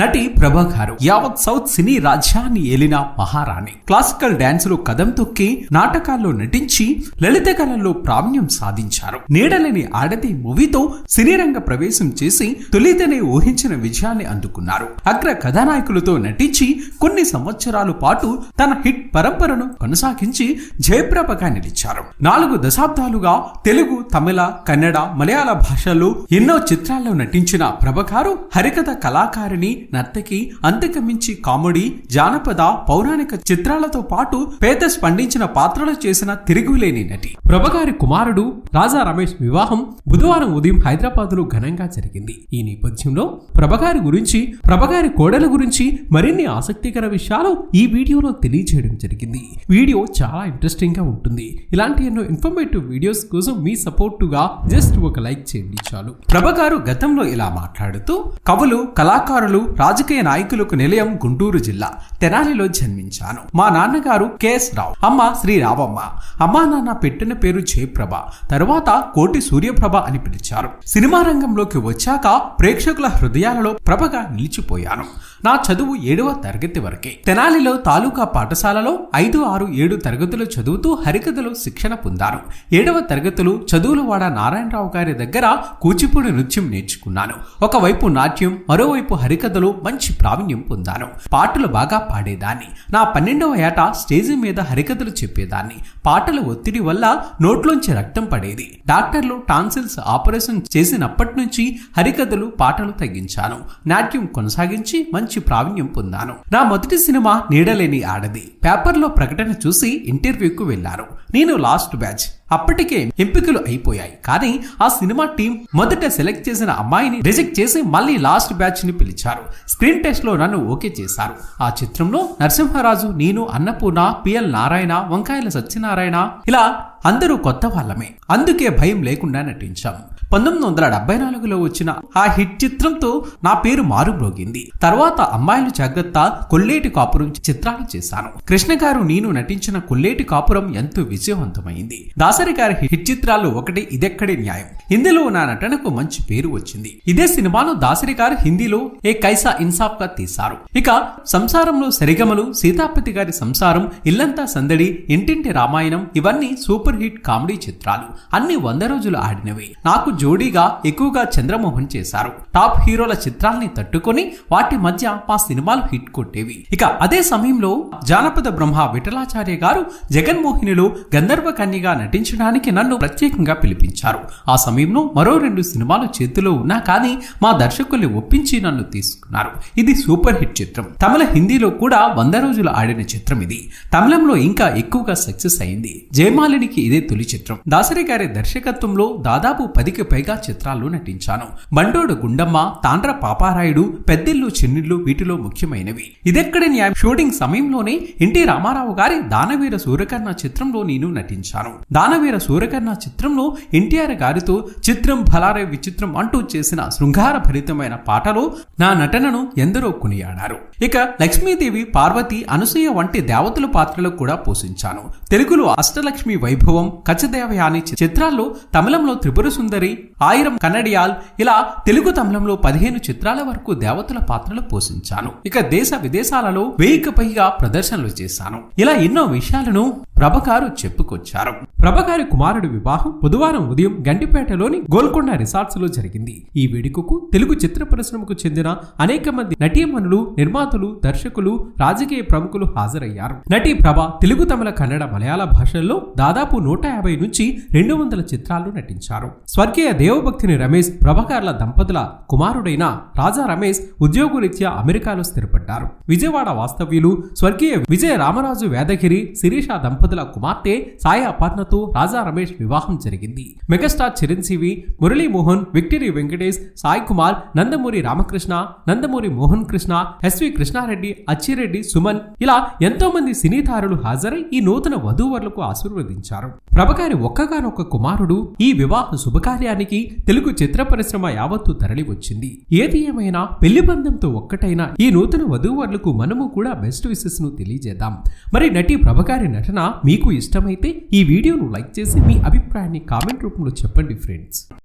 నటి ప్రభాకారు యావత్ సౌత్ సినీ రాజ్యాన్ని ఏలిన మహారాణి. క్లాసికల్ డాన్సులు కదం తొక్కి నాటకాల్లో నటించి లలిత కళల్లో ప్రావీణ్యం సాధించారు. నీడలేని ఆడది మూవీతో సినీరంగ ప్రవేశం చేసి తొలితనే ఊహించిన విజయాన్ని అందుకున్నారు. అగ్ర కథానాయకులతో నటించి కొన్ని సంవత్సరాల పాటు తన హిట్ పరంపరను కొనసాగించి జయప్రభగా నిలిచారు. నాలుగు దశాబ్దాలుగా తెలుగు తమిళ కన్నడ మలయాళ భాషల్లో ఎన్నో చిత్రాల్లో నటించిన ప్రభకారు హరికథ కళాకారిణి నర్తకి అంతకమించి కామెడీ జానపద పౌరాణిక చిత్రాలతో పాటు పేద స్పందించిన పాత్రలు చేసిన తిరుగులేని నటి. ప్రభగారి కుమారుడు రాజా రమేష్ వివాహం బుధవారం ఉదయం హైదరాబాద్లో ఘనంగా జరిగింది. ఈ నేపథ్యంలో ప్రభగారి గురించి ప్రభగారి కోడల గురించి మరిన్ని ఆసక్తికర విషయాలు ఈ వీడియోలో తెలియజేయడం జరిగింది. వీడియో చాలా ఇంట్రెస్టింగ్గా ఉంటుంది. ఇలాంటి ఎన్నో ఇన్ఫర్మేటివ్ వీడియోస్ కోసం మీ సపోర్టుగా జస్ట్ ఒక లైక్ చేయండి చాలు. ప్రభగారు గతంలో ఇలా మాట్లాడుతూ కవులు కళాకారులు రాజకీయ నాయకులకు నిలయం గుంటూరు జిల్లా తెనాలిలో జన్మించాను. మా నాన్నగారు కెఎస్ రావు అమ్మ శ్రీ రావమ్మ అమ్మా నాన్న పెట్టిన పేరు జయప్రభ తరువాత కోటి సూర్యప్రభ అని పిలిచారు. సినిమా రంగంలోకి వచ్చాక ప్రేక్షకుల హృదయాలలో ప్రభగా నిలిచిపోయాను. నా చదువు ఏడవ తరగతి వరకే. తెనాలిలో తాలూకా పాఠశాలలో ఐదు ఆరు ఏడు తరగతులు చదువుతూ హరికథలో శిక్షణ పొందాను. ఏడవ తరగతులు చదువులవాడ నారాయణరావు గారి దగ్గర కూచిపూడి నృత్యం నేర్చుకున్నాను. ఒకవైపు నాట్యం మరోవైపు హరికథ సంగీతంలో మంచి ప్రావీణ్యం పొందాను. పాటలు బాగా పాడేదాన్ని. నా పన్నెండవ ఏట స్టేజి మీద హరికథలు చెప్పేదాన్ని. పాటల ఒత్తిడి వల్ల నోట్లోంచి రక్తం పడేది. డాక్టర్లు టాన్సిల్స్ ఆపరేషన్ చేసినప్పటి నుంచి హరికథలు పాటలు తగ్గించాను. నాట్యం కొనసాగించి మంచి ప్రావీణ్యం పొందాను. నా మొదటి సినిమా నీడలేని ఆడది. పేపర్లో ప్రకటన చూసి ఇంటర్వ్యూకు వెళ్ళారు నేను లాస్ట్ బ్యాచ్. అప్పటికే ఎంపికలు అయిపోయాయి. కానీ ఆ సినిమా టీం మొదట సెలెక్ట్ చేసిన అమ్మాయిని రిజెక్ట్ చేసి మళ్ళీ లాస్ట్ బ్యాచ్ని పిలిచారు. స్క్రీన్ టెస్ట్లో నన్ను ఓకే చేశారు. ఆ చిత్రంలో నరసింహరాజు నేను అన్నపూర్ణ పిఎల్ నారాయణ వంకాయల సత్యనారాయణ ఇలా అందరూ కొత్త వాళ్ళమే. అందుకే భయం లేకుండా నటించాం. పంతొమ్మిది వందల డెబ్బై నాలుగులో వచ్చిన ఆ హిట్ చిత్రంతో నా పేరు మారుమ్రోగింది. తర్వాత అమ్మాయిలు జాగ్రత్త కొల్లేటి కాపురం చిత్రాలు చేశాను. కృష్ణ గారు నేను నటించిన కొల్లేటి కాపురం ఎంతో విజయవంతమైంది. దాసరి గారి హిట్ చిత్రాలు ఒకటి ఇదెక్కడే న్యాయం. ఇందులో నా నటనకు మంచి పేరు వచ్చింది. ఇదే సినిమాను దాసరి గారు హిందీలో ఏ కైసా ఇన్సాఫ్గా తీశారు. ఇక సంసారంలో సరిగమలు సీతాపతి గారి సంసారం ఇల్లంతా సందడి ఇంటింటి రామాయణం ఇవన్నీ సూపర్ సూపర్ హిట్ కామెడీ చిత్రాలు అన్ని వంద రోజులు ఆడినవి. నాకు జోడీగా ఎక్కువగా చంద్రమోహన్ చేశారు. టాప్ హీరోల చిత్రాల్ని తట్టుకొని వాటి మధ్య మా సినిమాలు హిట్ కొట్టేవి. ఇక అదే సమయంలో జానపద బ్రహ్మ విఠలాచార్య గారు జగన్మోహినిలో గంధర్వ కన్యగా నటించడానికి నన్ను ప్రత్యేకంగా పిలిపించారు. ఆ సమయంలో మరో రెండు సినిమాలు చేతిలో ఉన్నా కానీ మా దర్శకుల్ని ఒప్పించి నన్ను తీసుకున్నారు. ఇది సూపర్ హిట్ చిత్రం. తమిళ హిందీలో కూడా వంద రోజులు ఆడిన చిత్రం ఇది. తమిళంలో ఇంకా ఎక్కువగా సక్సెస్ అయింది. జయమాలినికి ఇదే తొలి చిత్రం. దాసరి గారి దర్శకత్వంలో దాదాపు పదికి పైగా చిత్రాల్లో నటించాను. బండోడు గుండమ్మ తాండ్ర పాపారాయుడు పెద్దిల్లు చిన్నిళ్ళు వీటిలో ముఖ్యమైనవి. ఇదెక్కడ న్యాయం? షూటింగ్ సమయంలోనే ఎన్టీ రామారావు గారి దానవీర సూర్యకర్ణ చిత్రంలో నేను నటించాను. దానవీర సూర్యకర్ణ చిత్రంలో ఎన్టీఆర్ గారితో చిత్రం భలారే విచిత్రం అంటూ చేసిన శృంగార భరితమైన పాటలో నా నటనను ఎందరో కొనియాడారు. ఇక లక్ష్మీదేవి పార్వతి అనసూయ వంటి దేవతల పాత్రలు కూడా పోషించాను. తెలుగులో అష్టలక్ష్మి వైభవం కచ్చదేవయాని చిత్రాల్లో తమిళంలో త్రిపుర సుందరి ఆయిరం కన్నడియాల్ ఇలా తెలుగు తమిళంలో పదిహేను చిత్రాల వరకు దేవతల పాత్రలు పోషించాను. ఇక దేశ విదేశాలలో వెయ్యికి పైగా ప్రదర్శనలు చేశాను. ఇలా ఎన్నో విషయాలను ప్రభకారు చెప్పుకొచ్చారు. ప్రభకారి కుమారుడి వివాహం బుధవారం ఉదయం గంటిపేటలోని గోల్కొండ రిసార్ట్స్లో జరిగింది. ఈ వేడుకకు తెలుగు చిత్ర పరిశ్రమకు చెందిన అనేక మంది నటీమణులు నిర్మాతలు దర్శకులు రాజకీయ ప్రముఖులు హాజరయ్యారు. నటి ప్రభ తెలుగు తమిళ కన్నడ మలయాళ భాషల్లో దాదాపు నూట యాభై నుంచి రెండు వందల చిత్రాల్లో నటించారు. స్వర్గీయ దేవభక్తిని రమేష్ ప్రభకార్ల దంపతుల కుమారుడైన రాజా రమేష్ ఉద్యోగరీత్యా అమెరికాలో స్థిరపడ్డారు. విజయవాడ వాస్తవ్యులు స్వర్గీయ విజయ రామరాజు వేదగిరి శిరీష దంపతులు కుమార్తె సాయి అపర్ణతో రాజా రమేష్ వివాహం జరిగింది. Megastar Chiranjeevi Murali Mohan victory Venkatesh Sai Kumar Nandamuri Ramakrishna Nandamuri Mohan Krishna SV Krishna Reddy Achi Reddy Suman ఇలా ఎంతో మంది సినీ తారులు హాజరై ఈ నూతన వధూవరులకు ఆశీర్వదించారు. ప్రభగారి ఒక్కగానొక్క కుమారుడు ఈ వివాహ శుభకార్యానికి తెలుగు చిత్ర పరిశ్రమ యావత్తు తరలి వచ్చింది. ఏది ఏమైనా పెళ్ళి బంధంతో ఒక్కటైన ఈ నూతన వధూవరులకు మనము కూడా బెస్ట్ విషెస్ను తెలియజేద్దాం. మరి నటి ప్రభగారి నటన మీకు ఇష్టమైతే ఈ వీడియోను లైక్ చేసి మీ అభిప్రాయాన్ని కామెంట్ రూపంలో చెప్పండి ఫ్రెండ్స్.